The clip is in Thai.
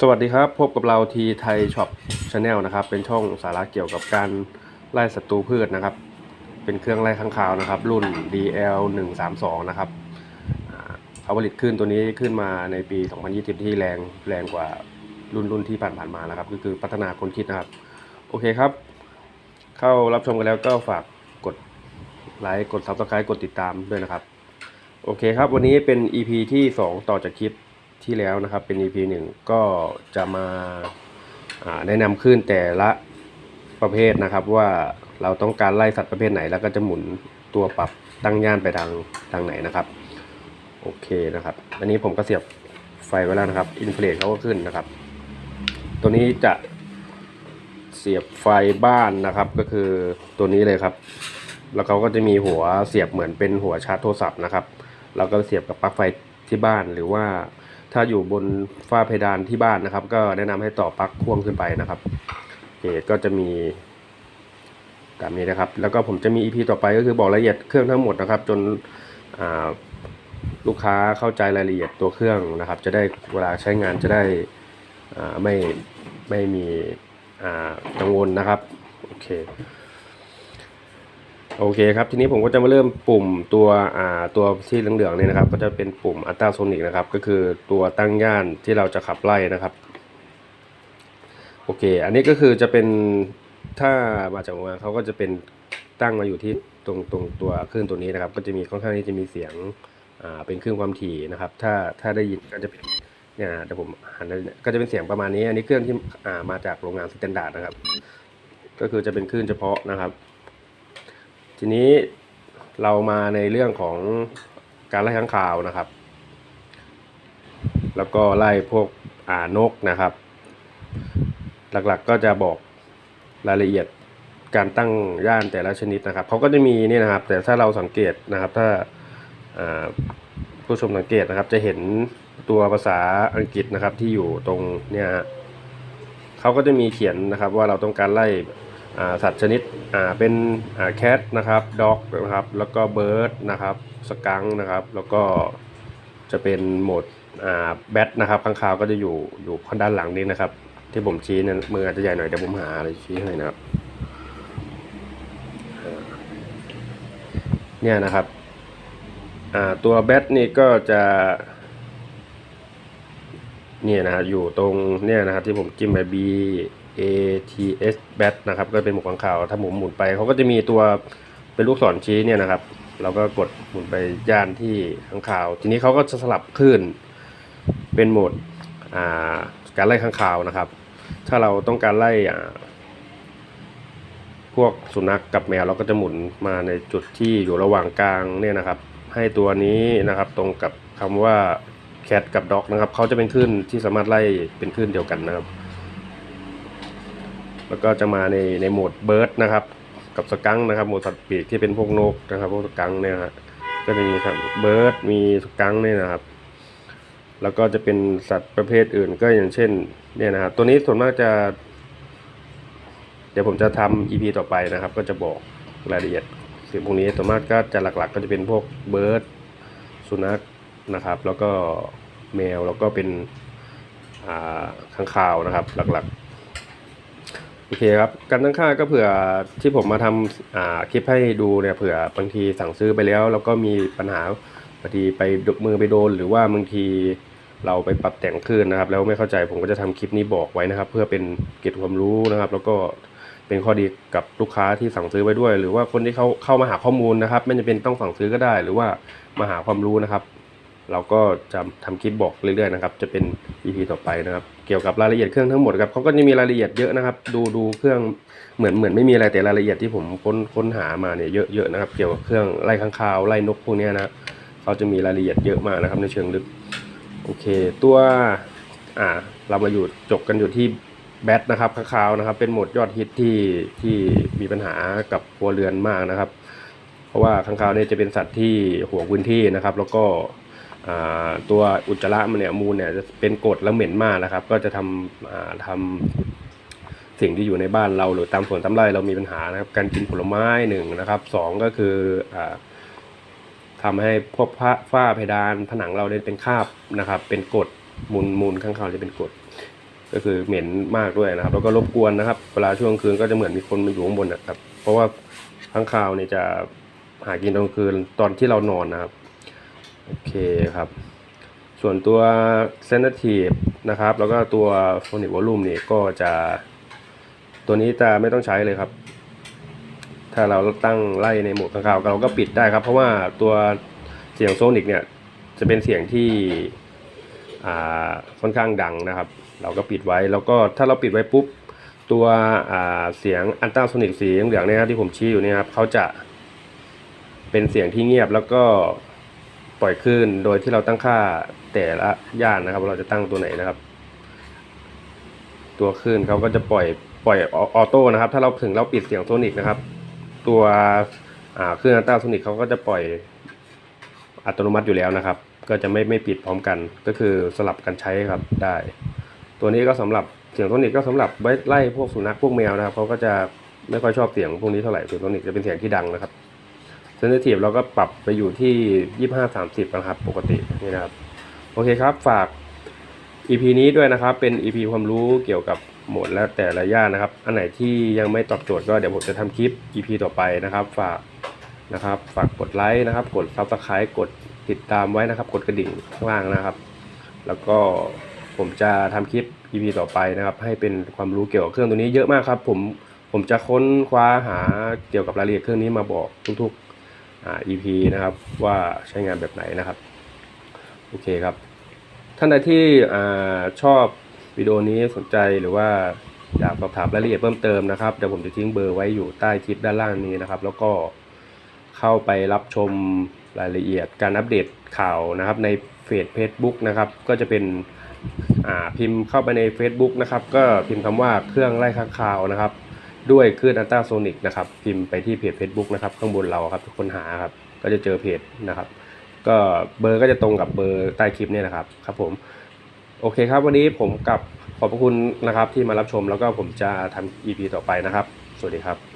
สวัสดีครับ พบกับเราทีไทยช็อปชาแนลนะครับ เป็นช่องสาระเกี่ยวกับการไล่ศัตรูพืชนะครับ เป็นเครื่องไล่ข้างคาวนะครับ รุ่น DL 1 3 2นะครับเขาผลิตขึ้นตัวนี้ขึ้นมาในปี 2020 ที่แรงแรงกว่ารุ่นรุ่นที่ผ่านๆมานะครับ ก็คือพัฒนาคนคิดนะครับ โอเคครับ เข้ารับชมกันแล้วก็ฝากกดไลค์กด Subscribe กดติดตามด้วยนะครับ โอเคครับ วันนี้เป็น EP ที่ 2 ต่อจากคลิป ที่แล้วนะครับเป็น EP 1ก็จะมาแนะนำขึ้นแต่ละประเภทนะครับว่าเราต้องการไล่สัตว์ประเภทไหน แล้วก็จะหมุนตัวปรับตั้งย่านไปทางทางไหนนะครับ โอเคนะครับ อันนี้ผมก็เสียบไฟไว้แล้วนะครับอินฟลเขาก็ขึ้นนะครับ ตัวนี้จะเสียบไฟบ้านนะครับ ก็คือตัวนี้เลยครับ แล้วเขาก็จะมีหัวเสียบเหมือนเป็นหัวชาร์จโทรศัพท์นะครับ เราก็เสียบกับปลั๊กไฟที่บ้านหรือว่า ถ้าอยู่บนฝ้าเพดานที่บ้านนะครับ ก็แนะนำให้ต่อปลั๊กพ่วงขึ้นไปนะครับเหตุก็จะมีตามนี้นะครับ แล้วก็ผมจะมี EP ต่อไปก็คือบอกรายละเอียดเครื่องทั้งหมดนะครับ จนลูกค้าเข้าใจรายละเอียดตัวเครื่องนะครับ จะได้เวลาใช้งานจะได้ไม่ไม่มีอ่ากังวลนะครับ โอเค โอเคครับทีนี้ผมก็จะมาเริ่มปุ่มตัวอ่าตัวที่เหลืองๆนี่นะครับ ก็จะเป็นปุ่มอัลตราโซนิกนะครับ ก็คือตัวตั้งย่านที่เราจะขับไล่นะครับโอเค อันนี้ก็คือจะเป็นถ้ามาจากโรงงานเขาก็จะเป็นตั้งมาอยู่ที่ตรงตรงตัวคลื่นตัวนี้นะครับ ก็จะมีค่อนข้างที่จะมีเสียงอ่าเป็นคลื่นความถี่นะครับ ถ้าถ้าได้ยินก็จะเป็นเนี่ยเดี๋ยวผมหันก็จะเป็นเสียงประมาณนี้ อันนี้เครื่องที่อ่ามาจากโรงงานสแตนดาร์ดนะครับ ก็คือจะเป็นคลื่นเฉพาะนะครับ ทีนี้เรามาในเรื่องของการไล่ข้างคาวนะครับ แล้วก็ไล่พวกอ่านกนะครับ หลักๆก็จะบอกรายละเอียดการตั้งย่านแต่ละชนิดนะครับเขาก็จะมีนี่นะครับ แต่ถ้าเราสังเกตนะครับ ถ้าผู้ชมสังเกตนะครับ จะเห็นตัวภาษาอังกฤษนะครับที่อยู่ตรงเนี่ยฮะเขาก็จะมีเขียนนะครับว่าเราต้องการไล่ สัตว์ชนิดเป็นแคทนะครับด็อกนะครับแล้วก็เบิร์ดนะครับสกังนะครับแล้วก็จะเป็นโหมดแบทนะครับข้างคาวก็จะอยู่อยู่ข้างด้านหลังนี้นะครับ ที่ผมชี้เนี่ยมืออาจจะใหญ่หน่อยเดี๋ยวผมหาอะไรชี้ให้นะครับเนี่ยนะครับตัวแบทนี่ก็จะเนี่ยนะอยู่ตรงเนี่ยนะครับที่ผมจิ้มไป B A T S bat นะครับ ก็เป็นหมวกข้างคาว ถ้าผมหมุนไปเขาก็จะมีตัวเป็นลูกศรชี้เนี่ยนะครับ เราก็กดหมุนไปย่านที่ข้างคาว ทีนี้เขาก็จะสลับคลื่นเป็นโหมดาการไล่ข้างคาวนะครับ ถ้าเราต้องการไล่พวกสุนัขกกับแมวเราก็จะหมุนมาในจุดที่อยู่ระหว่างกลางเนี่ยนะครับ ให้ตัวนี้นะครับตรงกับคำว่า cat กับ dog นะครับเขาจะเป็นคลื่นที่สามารถไล่เป็นคลื่นเดียวกันนะครับ แล้วก็จะมาในในโหมดเบิร์ดนะครับกับสกังค์นะครับโหมดสัตว์ปีกที่เป็นพวกนกนะครับ พวกสกังค์เนี่ยฮะก็จะมีครับเบิร์ดมีสกังค์เนี่ยนะครับ แล้วก็จะเป็นสัตว์ประเภทอื่นก็อย่างเช่นเนี่ยนะครับตัวนี้ส่วนมากจะ เดี๋ยวผมจะทำ EP ต่อไปนะครับ ก็จะบอกรายละเอียดสิ่งพวกนี้ส่วนมากก็จะหลักๆ ก็จะเป็นพวกเบิร์ดสุนัขนะครับ แล้วก็แมวแล้วก็เป็นอ่าข้างคาวนะครับหลักๆ โอเคครับการตั้งค่าก็เผื่อที่ผมมาทำคลิปให้ดูเนี่ยเผื่อบางทีสั่งซื้อไปแล้ว แล้วก็มีปัญหาบางทีไปมือไปโดน หรือว่าบางทีเราไปปรับแต่งขึ้นนะครับ แล้วไม่เข้าใจผมก็จะทำคลิปนี้บอกไว้นะครับ เพื่อเป็นเกร็ดความรู้นะครับ แล้วก็เป็นข้อดีกับลูกค้าที่สั่งซื้อไว้ด้วย หรือว่าคนที่เขาเข้ามาหาข้อมูลนะครับ ไม่จำเป็นต้องสั่งซื้อก็ได้ หรือว่ามาหาความรู้นะครับ เราก็จะทำคลิปบอกเรื่อยๆนะครับ จะเป็น EP ต่อไปนะครับ เกี่ยวกับรายละเอียดเครื่องทั้งหมดครับเขาก็จะมีรายละเอียดเยอะนะครับ ดูดูเครื่องเหมือนเหมือนไม่มีอะไรแต่รายละเอียดที่ผมค้นค้นหามาเนี่ยเยอะเยอะนะครับ เกี่ยวกับเครื่องไล่ข้างคาวไล่นกพวกนี้นะเขาจะมีรายละเอียดเยอะมากนะครับ ในเชิงลึกโอเค ตัวอ่าเรามาอยู่จบกันอยู่ที่แบทนะครับข้างคาวนะครับ เป็นโหมดยอดฮิตที่ที่มีปัญหากับครัวเรือนมากนะครับ เพราะว่าข้างคาวเนี่ยจะเป็นสัตว์ที่ห่วงพื้นที่นะครับ แล้วก็ ตัวอุจจาระมันเนี่ยมูลเนี่ยจะเป็นกรดแล้วเหม็นมากนะครับ ก็จะทำทำสิ่งที่อยู่ในบ้านเราหรือตามสวนตามไร่เรามีปัญหานะครับ การกินผลไม้หนึ่งนะครับสองก็คืออ่าทำให้พวกผ้าฝ้าเพดานผนังเราเนี่ยเป็นคราบนะครับ เป็นกรดมูลมูลข้างคาวจะเป็นกรดก็คือเหม็นมากด้วยนะครับ แล้วก็รบกวนนะครับ เวลาช่วงคืนก็จะเหมือนมีคนมาอยู่ข้างบนนะครับ เพราะว่าข้างคาวเนี่ยจะหากินตอนคืนตอนที่เรานอนนะครับ โอเคครับ ส่วนตัว sensitive นะครับ แล้วก็ตัว phonic volume นี่ก็จะตัวนี้จะไม่ต้องใช้เลยครับ ถ้าเราตั้งไล่ในโหมดข้างคาวเราก็ปิดได้ครับ เพราะว่าตัวเสียงโซนิกเนี่ยจะเป็นเสียงที่อ่าค่อนข้างดังนะครับ เราก็ปิดไว้แล้วก็ถ้าเราปิดไว้ปุ๊บตัวอ่าเสียงอันต้าโซนิกสีเหลืองเนี่ยที่ผมชี้อยู่เนี่ยครับเขาจะเป็นเสียงที่เงียบแล้วก็ ปล่อยคลื่นโดยที่เราตั้งค่าแต่ละย่านนะครับ เราจะตั้งตัวไหนนะครับ ตัวคลื่นเขาก็จะปล่อยปล่อยออโต้นะครับ ถ้าเราถึงเราปิดเสียงโซนิกนะครับ ตัวเครื่องอันต้าโซนิกเขาก็จะปล่อยอัตโนมัติอยู่แล้วนะครับ ก็จะไม่ไม่ปิดพร้อมกัน ก็คือสลับกันใช้ครับได้ ตัวนี้ก็สำหรับเสียงโทนิกก็สำหรับไว้ไล่พวกสุนัขพวกแมวนะครับเขาก็จะไม่ค่อยชอบเสียงพวกนี้เท่าไหร่เสียงโทนิกจะเป็นเสียงที่ดังนะครับ ซนซิทีฟเราก็ปรับไปอยู่ที่ยี่ห้าสามสิบนะครับ ปกตินี่นะครับ โอเคครับฝาก EP นี้ด้วยนะครับ เป็น EP ความรู้เกี่ยวกับโหมดและแต่ละย่านนะครับ อันไหนที่ยังไม่ตอบโจทย์ก็เดี๋ยวผมจะทำคลิป EP ต่อไปนะครับ ฝากนะครับ ฝากกดไลค์นะครับ กด Subscribe กดติดตามไว้นะครับ กดกระดิ่งข้างล่างนะครับ แล้วก็ผมจะทำคลิป EP ต่อไปนะครับ ให้เป็นความรู้เกี่ยวกับเครื่องตัวนี้เยอะมากครับ ผมผมจะค้นคว้าหาเกี่ยวกับรายละเอียดเครื่องนี้มาบอกทุกๆ EP นะครับว่าใช้งานแบบไหนนะครับโอเคครับ ท่านใดที่อ่าชอบวิดีโอนี้สนใจหรือว่าอยากสอบถามรายละเอียดเพิ่มเติมนะครับเดี๋ยวผมจะทิ้งเบอร์ไว้อยู่ใต้คลิปด้านล่างนี้นะครับ แล้วก็เข้าไปรับชมรายละเอียดการอัปเดตข่าวนะครับ ในเฟซ Facebook นะครับ ก็จะเป็นอ่าพิมพ์เข้าไปใน Facebook นะครับ ก็พิมพ์คำว่าเครื่องไล่ค้างคาวนะครับ ด้วยคลื่นอัลตราโซนิกนะครับพิมพ์ไปที่เพจ Facebook นะครับข้างบนเราครับทุกคนหาครับก็จะเจอเพจนะครับ ก็เบอร์ก็จะตรงกับเบอร์ใต้คลิปเนี่ยนะครับครับผมโอเคครับ วันนี้ผมกับขอบพระคุณนะครับที่มารับชมแล้วก็ผมจะทำ EP ต่อไปนะครับ สวัสดีครับ